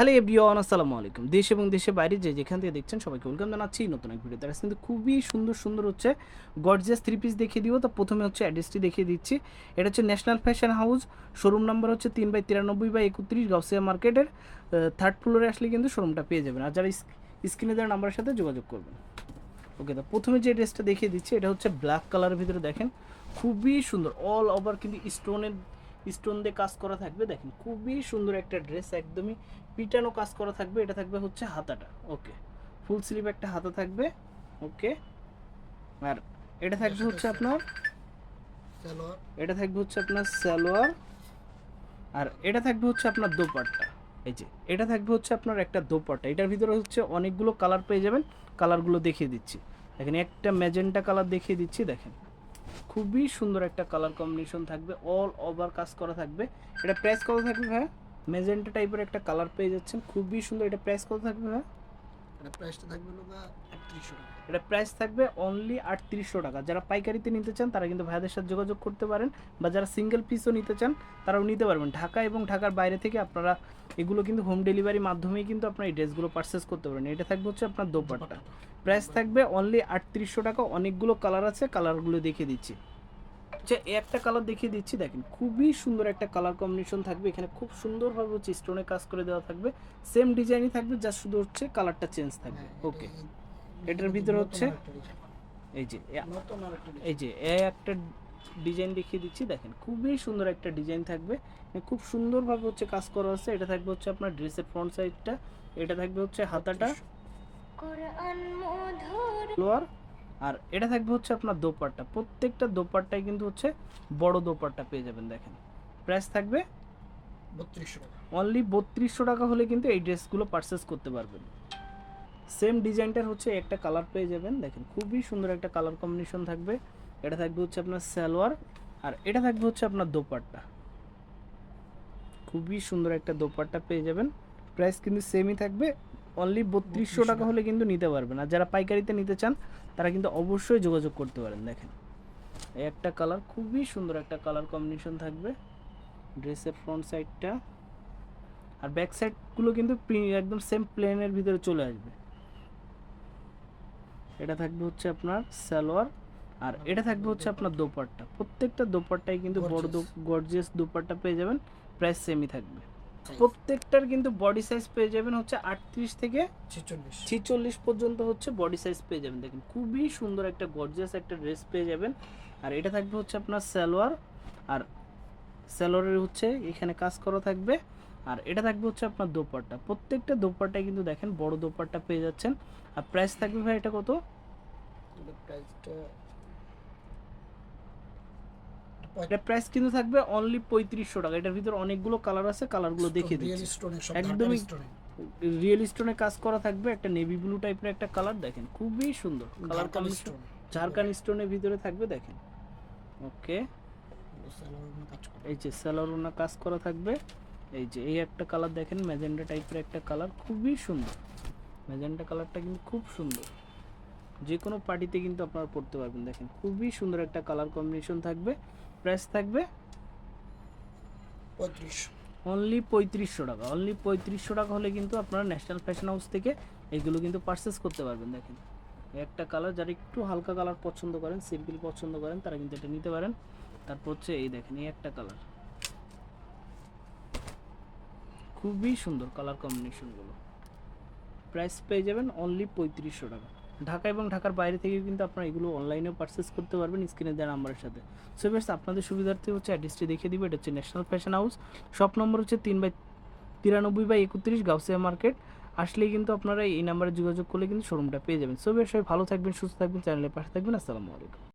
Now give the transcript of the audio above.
Hello everyone, আসসালামু আলাইকুম। দেশ এবং দেশের বাইরে যে যেখান থেকে দেখছেন সবাইকে ওয়েলকাম জানাচ্ছি নতুন এক ভিডিও তারা কিন্তু খুবই সুন্দর সুন্দর হচ্ছে গর্জিয়াস থ্রি পিস দেখিয়ে দিব। তো প্রথমে হচ্ছে অ্যাড্রেসটি দেখিয়ে দিচ্ছি। এটা হচ্ছে national fashion house showroom number হচ্ছে তিন বাই তিরানব্বই বাই একত্রিশ গাউসিয়া মার্কেটের থার্ড ফ্লোরে আসলে কিন্তু শোরুমটা পেয়ে যাবেন। আর যারা স্ক্রিনে দেওয়ার নাম্বারের সাথে যোগাযোগ করবেন। ওকে তো প্রথমে যে ড্রেসটা দেখিয়ে দিচ্ছি, এটা হচ্ছে ব্ল্যাক কালারের ভিতরে দেখেন। খুবই সুন্দর অল ওভার কিন্তু স্টোনের স্টোন দিয়ে কাজ করা থাকবে। দেখেন খুবই সুন্দর একটা ড্রেস একদমই পিটানো কাজ করা থাকবে। এটা থাকবে হচ্ছে হাতাটা। ওকে ফুল স্লিভ একটা হাতা থাকবে। ওকে আর এটা থাকবে হচ্ছে আপনার সালোয়ার। এটা থাকবে হচ্ছে আপনার সালোয়ার। আর এটা থাকবে হচ্ছে আপনার দোপাট্টা। এই যে এটা থাকবে হচ্ছে আপনার একটা দোপাট্টা। এটার ভিতরে হচ্ছে অনেকগুলো কালার পেয়ে যাবেন। কালারগুলো দেখিয়ে দিচ্ছি। দেখেন একটা ম্যাজেন্টা কালার দেখিয়ে দিচ্ছি। দেখেন খুবই সুন্দর একটা কালার কম্বিনেশন থাকবে অল ওভার কাজ করা থাকবে। এটা প্রেস করা থাকবে ভাই মেজেন্টা টাইপের একটা কালার পেয়ে যাচ্ছেন, খুবই সুন্দর। এটা প্রেস করা থাকবে ভাই এটা প্রাইসটা থাকবে লোকা আটত্রিশশো টাকা। এটা প্রাইস থাকবে অনলি আটত্রিশশো টাকা। যারা পাইকারিতে নিতে চান তারা কিন্তু ভাইদের সাথে যোগাযোগ করতে পারেন বা যারা সিঙ্গেল পিসও নিতে চান তারাও নিতে পারবেন। ঢাকা এবং ঢাকার বাইরে থেকে আপনারা এগুলো কিন্তু হোম ডেলিভারি মাধ্যমেই কিন্তু আপনার এই ড্রেসগুলো পারচেস করতে পারেন এটা থাকবে হচ্ছে আপনার দোপাট্টা। প্রাইস থাকবে অনলি আটত্রিশশো টাকা। অনেকগুলো কালার আছে কালারগুলো দেখিয়ে দিচ্ছি। যে এই একটা কালার দেখিয়ে দিচ্ছি দেখেন খুবই সুন্দর একটা কালার কম্বিনেশন থাকবে। এখানে খুব সুন্দরভাবে হচ্ছে স্টোনে কাজ করে দেওয়া থাকবে। সেম ডিজাইনই থাকবে যা শুধু হচ্ছে কালারটা চেঞ্জ থাকবে। হ্যাঁ, ওকে এটার ভিতরে হচ্ছে এই যে এই যে এ একটা ডিজাইন দেখিয়ে দিচ্ছি। দেখেন খুবই সুন্দর একটা ডিজাইন থাকবে। খুব সুন্দরভাবে হচ্ছে কাজ করা আছে। এটা থাকবে হচ্ছে আপনার ড্রেসের ফ্রন্ট সাইডটা এটা থাকবে হচ্ছে হাতাটা। লোয়ার আর এটা থাকবে হচ্ছে আপনার দোপাট্টা। প্রত্যেকটা দোপাট্টায় কিন্তু হচ্ছে বড় দোপাট্টা পেয়ে যাবেন দেখেন। প্রাইস থাকবে বত্রিশশো টাকা। অনলি বত্রিশশো টাকা হলে কিন্তু এই ড্রেসগুলো পারচেস করতে পারবেন। সেম ডিজাইনটার হচ্ছে একটা কালার পেয়ে যাবেন দেখেন। খুবই সুন্দর একটা কালার কম্বিনেশন থাকবে। এটা থাকবে হচ্ছে আপনার সালোয়ার আর এটা থাকবে হচ্ছে আপনার দোপাট্টা। খুবই সুন্দর একটা দোপাট্টা পেয়ে যাবেন। প্রাইস কিন্তু সেমই থাকবে। অনলি বত্রিশশো টাকা হলে কিন্তু নিতে পারবেন। আর যারা পাইকারিতে নিতে চান তারা কিন্তু অবশ্যই যোগাযোগ করতে পারেন দেখেন। এই একটা কালার খুবই সুন্দর একটা কালার কম্বিনেশন থাকবে। ড্রেসের ফ্রন্ট সাইডটা আর ব্যাক সাইডগুলো কিন্তু একদম সেম প্লেনের ভিতরে চলে আসবে। এটা থাকবে হচ্ছে আপনার সালোয়ার আর এটা থাকবে হচ্ছে আপনার দোপাট্টা। প্রত্যেকটা দোপাট্টাই কিন্তু বড় গর্জিয়াস দোপাট্টা পেয়ে যাবেন। প্রাইস সেমই থাকবে। প্রত্যেকটার কিন্তু বডি সাইজ পেয়ে যাবেন হচ্ছে আটত্রিশ থেকে ছেচল্লিশ। ছেচল্লিশ পর্যন্ত হচ্ছে বডি সাইজ পেয়ে যাবেন। দেখেন খুবই সুন্দর একটা গর্জিয়াস একটা ড্রেস পেয়ে যাবেন। আর এটা থাকবে হচ্ছে আপনার সালোয়ার আর সালোয়ারের হচ্ছে এখানে কাজ করা থাকবে। আর এটা থাকবে হচ্ছে আপনার দোপাট্টা। প্রত্যেকটা দোপাট্টায় কিন্তু দেখেন বড় দোপাট্টা পেয়ে যাচ্ছেন। আর প্রাইস থাকবে ভাই এটা কত? প্রাইসটা এটা প্রাইস কিন্তু থাকবে অনলি পঁয়ত্রিশশো টাকা। এটার ভিতরে অনেকগুলো কালার আছে কালারগুলো দেখে দিচ্ছি। একদমই- রিয়েল স্টোনে কাজ করা থাকবে একটা নেভি ব্লু টাইপের একটা কালার দেখেন খুবই সুন্দর। কালার কম্বিনেশন ঝাড়খান স্টোনের ভিতরে থাকবে দেখেন। ওকে এই যে স্যালোনা কাজ করা থাকবে। এই যে এই একটা কালার দেখেন ম্যাজেন্ডা টাইপের একটা কালার খুবই সুন্দর। ম্যাজেন্ডা কালারটা কিন্তু খুব সুন্দর। যে কোনো পার্টিতে কিন্তু আপনারা পড়তে পারবেন দেখেন। খুবই সুন্দর একটা কালার কম্বিনেশন থাকবে। প্রাইস থাকবে? পঁয়ত্রিশশো অনলি পঁয়ত্রিশশো টাকা। অনলি পঁয়ত্রিশশো টাকা হলে কিন্তু আপনারা ন্যাশনাল ফ্যাশন হাউস থেকে এগুলো কিন্তু পারচেস করতে পারবেন দেখেন। এই একটা কালার যারা একটু হালকা কালার পছন্দ করেন সিম্পল পছন্দ করেন তারা কিন্তু এটা নিতে পারেন। তারপর হচ্ছে এই দেখেন এই একটা কালার খুবই সুন্দর কালার কম্বিনেশনগুলো প্রাইস পেয়ে যাবেন অনলি পঁয়ত্রিশশো টাকা। ঢাকা এবং ঢাকার বাইরে থেকে কিন্তু আপনারা এগুলো অনলাইনেও পারচেস করতে পারবেন স্ক্রিনে দেওয়া নাম্বারের সাথে। সো বেশ আপনাদের সুবিধার্থে হচ্ছে অ্যাড্রেসটি দেখিয়ে দিবে, এটা হচ্ছে national fashion house shop number হচ্ছে তিন বাই তিরানব্বই বাই একত্রিশ গাউসিয়া মার্কেট। আসলেই কিন্তু আপনারা এই নাম্বারে যোগাযোগ করলে কিন্তু শোরুমটা পেয়ে যাবেন। সো বেশ সবাই ভালো থাকবেন, সুস্থ থাকবেন চ্যানেলের পাশে থাকবেন। আসসালামু আলাইকুম।